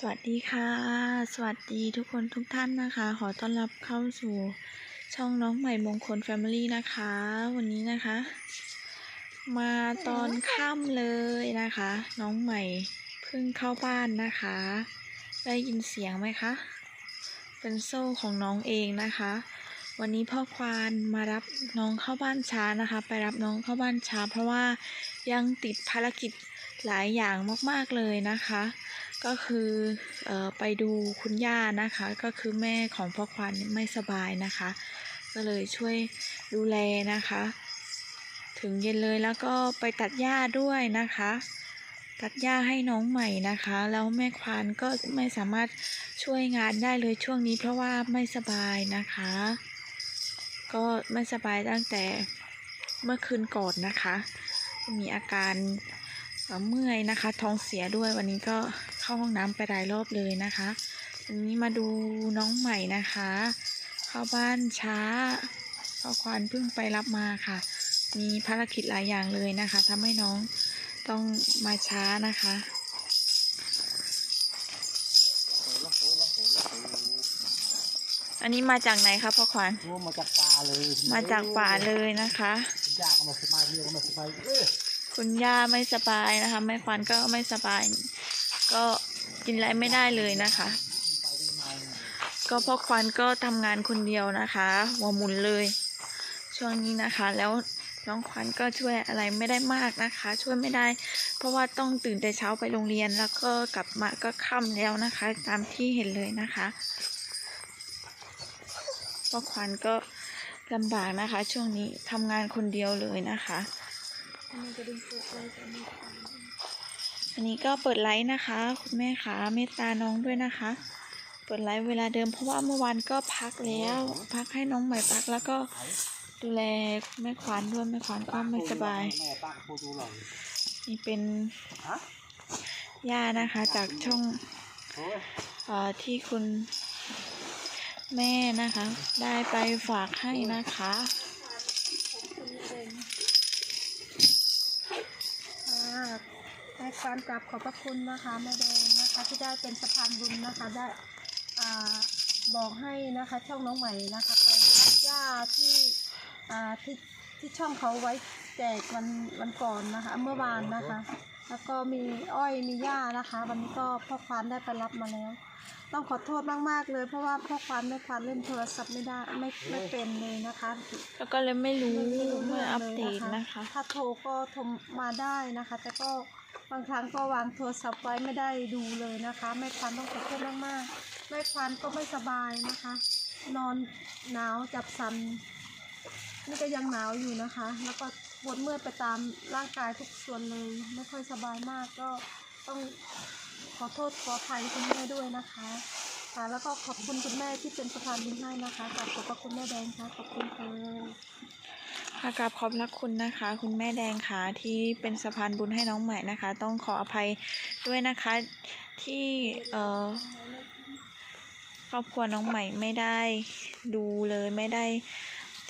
สวัสดีค่ะ สวัสดีทุกคนทุกท่านนะคะ ขอต้อนรับเข้าสู่ช่องน้องใหม่มงคล Family นะคะ วันนี้นะคะ มาตอนค่ำเลยนะคะ น้องใหม่เพิ่งเข้าบ้านนะคะ ได้ยินเสียงไหมคะ เป็นโซ่ของน้องเองนะคะ วันนี้พ่อควานมารับน้องเข้าบ้านช้านะคะ ไปรับน้องเข้าบ้านช้า เพราะว่ายังติดภารกิจหลายอย่างมากๆเลยนะคะ ก็คืออไปดูคุณย่านะคะ ก็คือแม่ของพ่อควานไม่สบายนะคะ ก็เลยช่วยดูแลนะคะ ถึงเย็นเลยแล้วก็ไปตัดหญ้าด้วยนะคะ ตัดหญ้าให้น้องใหม่นะคะ แล้วแม่ควานก็ไม่สามารถช่วยงานได้เลยช่วงนี้ เพราะว่าไม่สบายนะคะ ก็ไม่สบายตั้งแต่เมื่อคืนก่อนนะคะ มีอาการ เอ่อเมื่อยนะคะ ท้องเสียด้วยวันนี้ก็เข้าห้องน้ำไปหลายรอบเลยนะคะวันนี้มาดูน้องใหม่นะคะ เข้าบ้านช้าพ่อควานเพิ่งไปรับมาค่ะ มีภารกิจหลายอย่างเลยนะคะทำให้น้องต้องมาช้านะคะอันนี้มาจากไหนคะพ่อควานรวมมาจากป่าเลย มาจากป่าเลยนะคะยากมาสบายเรียกมาสบายเอ้ย คุณย่าไม่สบายนะคะ แม่ควานก็ไม่สบาย ก็กินอะไรไม่ได้เลยนะคะ ก็พ่อควานก็ทำงานคนเดียวนะคะหัวหมุนเลย ช่วงนี้นะคะ แล้วน้องขวัญก็ช่วยอะไรไม่ได้มากนะคะ ช่วยไม่ได้ เพราะว่าต้องตื่นแต่เช้าไปโรงเรียนแล้วก็กลับมาก็ค่ำแล้วนะคะ ตามที่เห็นเลยนะคะพ่อขวัญก็ลำบากนะคะ ช่วงนี้ทำงานคนเดียวเลยนะคะ อันนี้ก็เปิดไลฟ์นะคะ คุณแม่คะเมตตาน้องด้วยนะคะ เปิดไลฟ์เวลาเดิมเพราะว่าเมื่อวานก็พักแล้ว พักให้น้องใหม่พักแล้วก็ดูแลแม่ควานด้วยแม่ควานก็ไม่สบาย นี่เป็นย่านะคะจากช่องเอ่อที่คุณแม่นะคะ ได้ไปฝากให้นะคะากในการกลับขอบพระคุณนะคะแม่แดงนะคะที่ได้เป็นสะพานบุญนะคะได้บอกให้นะคะช่องน้องใหม่นะคะไปรับย่าที่อ่าที่ที่ช่องเขาไว้แจกวันวันก่อนนะคะ เมื่อวานนะคะ แล้วก็มีอ้อยมีย่านะคะ วันนี้ก็พ่อควานได้ไปรับมาแล้ว ต้องขอโทษมากๆเลย เพราะว่าพ่อควานแม่ควานเล่นโทรศัพท์ไม่ได้ไม่ไม่เป็นเลยนะคะ แล้วก็เลยไม่รู้ไม่รู้เมื่ออัปลยเดตนะคะ ถ้าโทรก็โทรมาได้นะคะ แต่ก็บางครั้งก็วางโทรศัพท์ไว้ไม่ได้ดูเลยนะคะแม่ควันต้องขอโทษมากๆแม่ควันก็ไม่สบายนะคะ นอนหนาวจับสัน นี่ก็ยังหนาวอยู่นะคะ แล้วก็ปวดเมื่อยไปตามร่างกายทุกส่วนเลย ไม่ค่อยสบายมากก็ต้องขอโทษขออภัยคุณแม่ด้วยนะคะ ค่ะ แล้วก็ขอบคุณคุณแม่ที่เป็นสะพานบุญให้นะคะขอบขอบคุณแม่แดงค่ะ ขอบคุณค่ะค่ะกราบขอบพระคุณนะคะ คุณแม่แดงค่ะที่เป็นสะพานบุญให้น้องใหม่นะคะ ต้องขออภัยด้วยนะคะที่เอ่อครอบครัวน้องใหม่ไม่ได้ดูเลยไม่ได้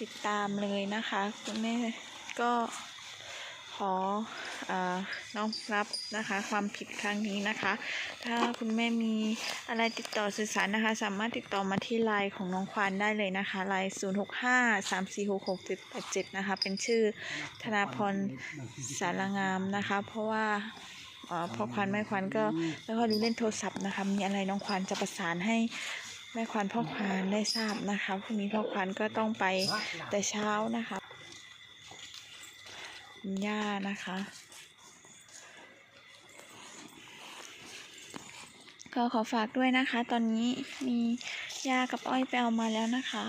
ติดตามเลยนะคะ คุณแม่ก็ขอเออน้อมรับนะคะ ความผิดครั้งนี้นะคะ ถ้าคุณแม่มีอะไรติดต่อสื่อสารนะคะ สามารถติดต่อมาที่ไลน์ของน้องควานได้เลยนะคะไลน์0 6 5 3 4 6 6 7 8 7 นะคะ เป็นชื่อธนาพรสารงามนะคะ เพราะว่าอ่อพอควานแม่ควานก็แล้วก็ดูเล่นโทรศัพท์นะคะ มีอะไรน้องควานจะประสานให้ แม่ควานพ่อควานได้ทราบนะคะพรุ่งนี้พ่อควานก็ต้องไปแต่เช้านะคะคุณย่านะคะ ก็ขอฝากด้วยนะคะ ตอนนี้มียากับอ้อยไปเอมาแล้วนะคะ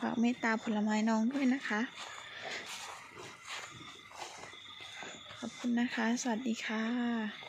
ฝากเมตตาผลไม้น้องด้วยนะคะ ขอบคุณ นะคะ สวัสดีค่ะ